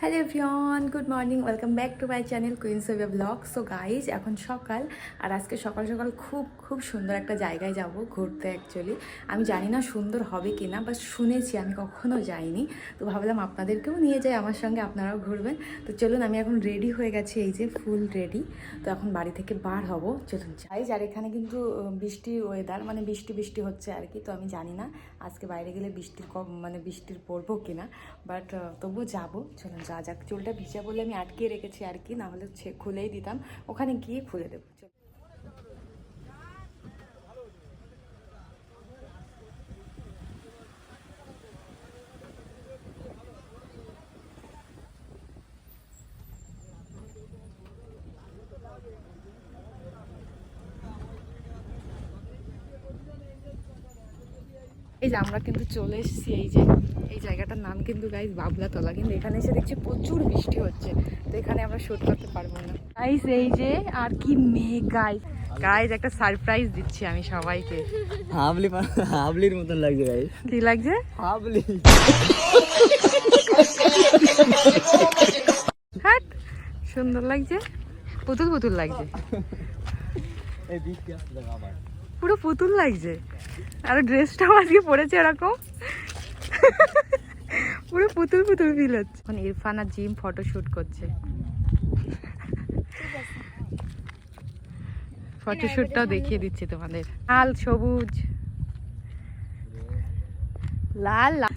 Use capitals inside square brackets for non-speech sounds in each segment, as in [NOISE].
Hello everyone good morning welcome back to my channel Queen Savia vlog so guys এখন সকাল আর আজকে সকাল সকাল খুব খুব সুন্দর একটা জায়গায় যাব ঘুরতে অ্যাকচুয়ালি আমি জানি না সুন্দর হবে কি না বাট শুনেছি আমি কখনো যাইনি। তো ভাবলাম আপনাদেরকেও নিয়ে যাই আমার সঙ্গে আপনারাও ঘুরবেন। তো চলুন আমি এখন রেডি হয়ে গেছি এই যে ফুল রেডি তো এখন বাড়ি থেকে বার হব চলুন যাই। আর এখানে কিন্তু আহ, বৃষ্টির ওয়েদার মানে বৃষ্টি বৃষ্টি হচ্ছে আর কি তো আমি জানি না আজকে বাইরে গেলে বৃষ্টির কম মানে বৃষ্টির পড়ব কিনা বাট তবুও যাব চলুন যা যাক, চুলটা ভিজা বলে আমি আটকে রেখেছি আর কি না হলে খুলেই দিতাম। ওখানে গিয়ে খুলে দেবো। এই যে আমরা কিন্তু চলে এসেছি এই যে এই জায়গাটার নাম কিন্তু গাইজ বাবলাতলা। কিন্তু এখানে এসে দেখছি প্রচুর বৃষ্টি হচ্ছে তো এখানে আমরা শুট করতে পারব না। গাইজ এই যে আর কি মেঘ গাইজ গাইজ একটা সারপ্রাইজ দিচ্ছি আমি সবাইকে। হাবলি হাবলির মতন লাগছে ভাই কি লাগছে? হাবলি। হাট সুন্দর লাগছে। পুতুল পুতুল লাগছে। এই বৃষ্টি আসছে আবার। পুরো পুতুল লাগছে। আর ড্রেসটাও আজকে পরেছে এরকম পুরো পুতুল পুতুল ফিল হচ্ছে। এখন ইরফান আর জিম ফটো শুট করছে। ফটো শুটটাও দেখিয়ে দিচ্ছি তোমাদের। লাল, সবুজ। লাল লাল।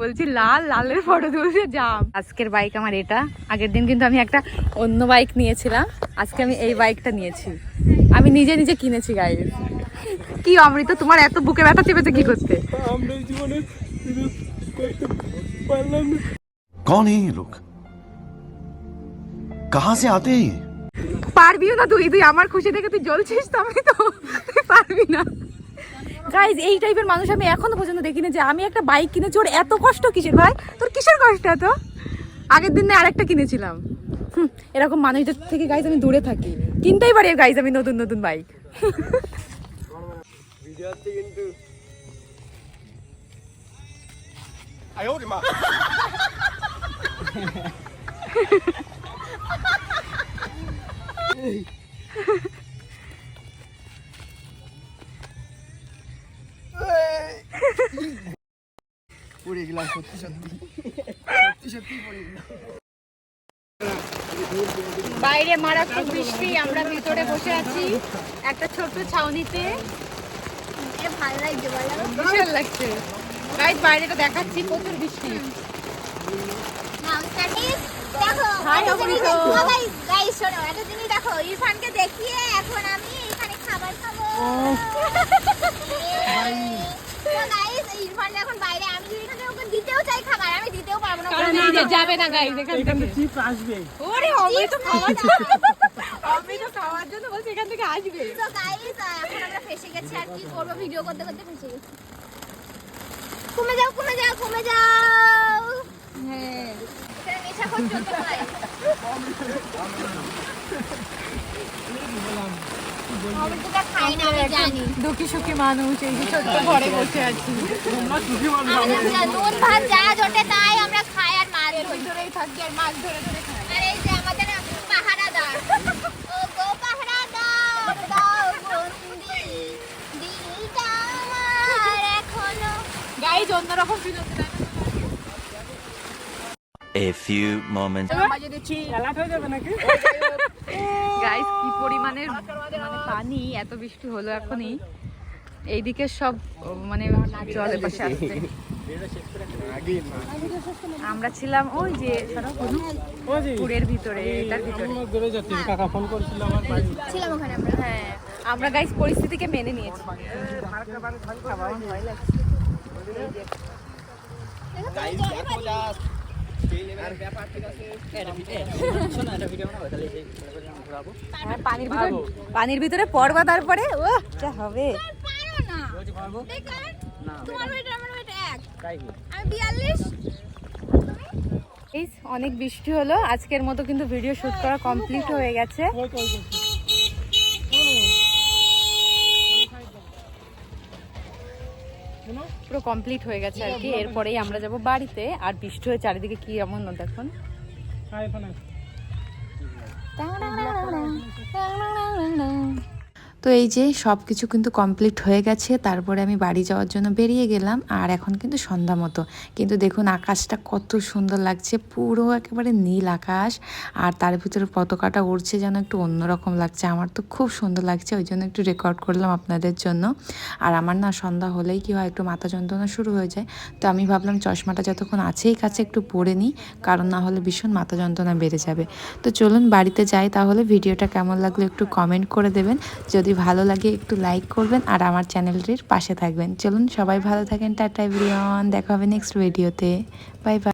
বলছি লাল, লালের ফটো তুলছে জাম। আজকের বাইক আমার এটা। আগের দিন কিন্তু আমি একটা অন্য বাইক নিয়েছিলাম। আজকে আমি এই বাইকটা নিয়েছি। আমি নিজে নিজে কিনেছি গাই কি অমৃত তোমার এত বুকে ব্যথা চেপেছে কি করতে? কন এই লোক কাহা সে আতে পারবিও না তুই তুই আমার খুশি দেখে তুই জ্বলছিস তো আমি তো তুই পারবি না। গাইজ এই টাইপের মানুষ আমি এখনও পর্যন্ত দেখিনি যে আমি একটা বাইক কিনেছি ওর এত কষ্ট কিসের? ভাই তোর কিসের কষ্ট এত? আগের দিন দিনে আরেকটা কিনেছিলাম। এরকম মানুষদের থেকে গাইজ আমি দূরে থাকি। কিনতেই পারি গাইজ আমি নতুন নতুন বাইক পড়ে গেলাম, সত্যি সত্যি। সত্যি সত্যি পড়ে গেলাম। বাইরে মারাত্মক বৃষ্টি আমরা ভিতরে বসে আছি একটা ছোট্ট ছাউনিতে। ভালো লাগছে গাইজ বাইরেটা দেখাচ্ছি প্রচুর বৃষ্টি। দেখো ইরফানকে দেখিয়ে এখন আমি এখানে খাবার খাব। [LAUGHS] ইরফান এখন বাইরে আমি এখানে ওকে দিতেও চাই খাবার আমি দিতেও পারব যাবে না গাইজ এখান থেকে। চিপ আসবে। ওরে তো তো খাওয়ার জন্য। বলছে এখান থেকে আসবে। তো গাইস এখন আমরা ফেসে গেছি আর কি করব ভিডিও করতে করতে ফেসে গেছি। কমে যাও কমে যাও কমে যাও। হ্যাঁ। নেশা খোর চলতে হয় অমৃতটা খাই না আমি জানি। দুঃখী সুখী মানুষ এই যে ছোট্ট ঘরে বসে আছি। আমরা নুন ভাত যা জোটে তাই আমরা খাই। আর মাছ ধরি ভিতরেই থাকি আর মাছ ধরে ধরে খাই। আর এই যে আমাদের পাহারাদার। ও গো পাহারাদার দাও বন্দি। দিলটা আমার এখনও। গাইজ অন্যরকম ফিল হচ্ছে A few moments. কি পরিমাণের মানে পানি এত বৃষ্টি হলো এখনই। এইদিকে সব মানে জলে আসছে। আমরা ছিলাম ওই যে পুরের ভিতরে এটার ভিতরে। কাকা ফোন করেছিল আমার ছিলাম ওখানে আমরা। হ্যাঁ আমরা গাইজ পরিস্থিতিকে মেনে নিয়েছি। হ্যাঁ, পানির ভিতরে পানির ভিতরে পড়বা তারপরে ও যা হবে। না। অনেক বৃষ্টি হলো। আজকের মতো কিন্তু ভিডিও শুট করা কমপ্লিট হয়ে গেছে। পুরো কমপ্লিট হয়ে গেছে আর কি। এরপরেই আমরা যাব বাড়িতে। আর বৃষ্টি হয়ে চারিদিকে কি এমন না দেখুন। তো এই যে সব কিছু কিন্তু কমপ্লিট হয়ে গেছে, তারপরে আমি বাড়ি যাওয়ার জন্য বেরিয়ে গেলাম, আর এখন কিন্তু সন্ধ্যা মতো। কিন্তু দেখুন আকাশটা কত সুন্দর লাগছে, পুরো একেবারে নীল আকাশ, আর তার ভিতরে পতাকাটা উড়ছে যেন একটু অন্যরকম লাগছে। আমার তো খুব সুন্দর লাগছে, ওই জন্য একটু রেকর্ড করলাম আপনাদের জন্য। আর আমার না সন্ধ্যা হলেই কি হয়, একটু মাথা যন্ত্রণা শুরু হয়ে যায়। তো আমি ভাবলাম চশমাটা যতক্ষণ আছেই কাছে একটু পরে নিই, কারণ না হলে ভীষণ মাথা যন্ত্রণা বেড়ে যাবে। তো চলুন বাড়িতে যাই, তাহলে ভিডিওটা কেমন লাগল একটু কমেন্ট করে দেবেন। যদি ভালো লাগে একটু লাইক করবেন আর আমার চ্যানেলটির পাশে থাকবেন। চলুন সবাই ভালো থাকেন। টাটা এভরিওয়ান দেখা হবে নেক্সট ভিডিওতে বাই বাই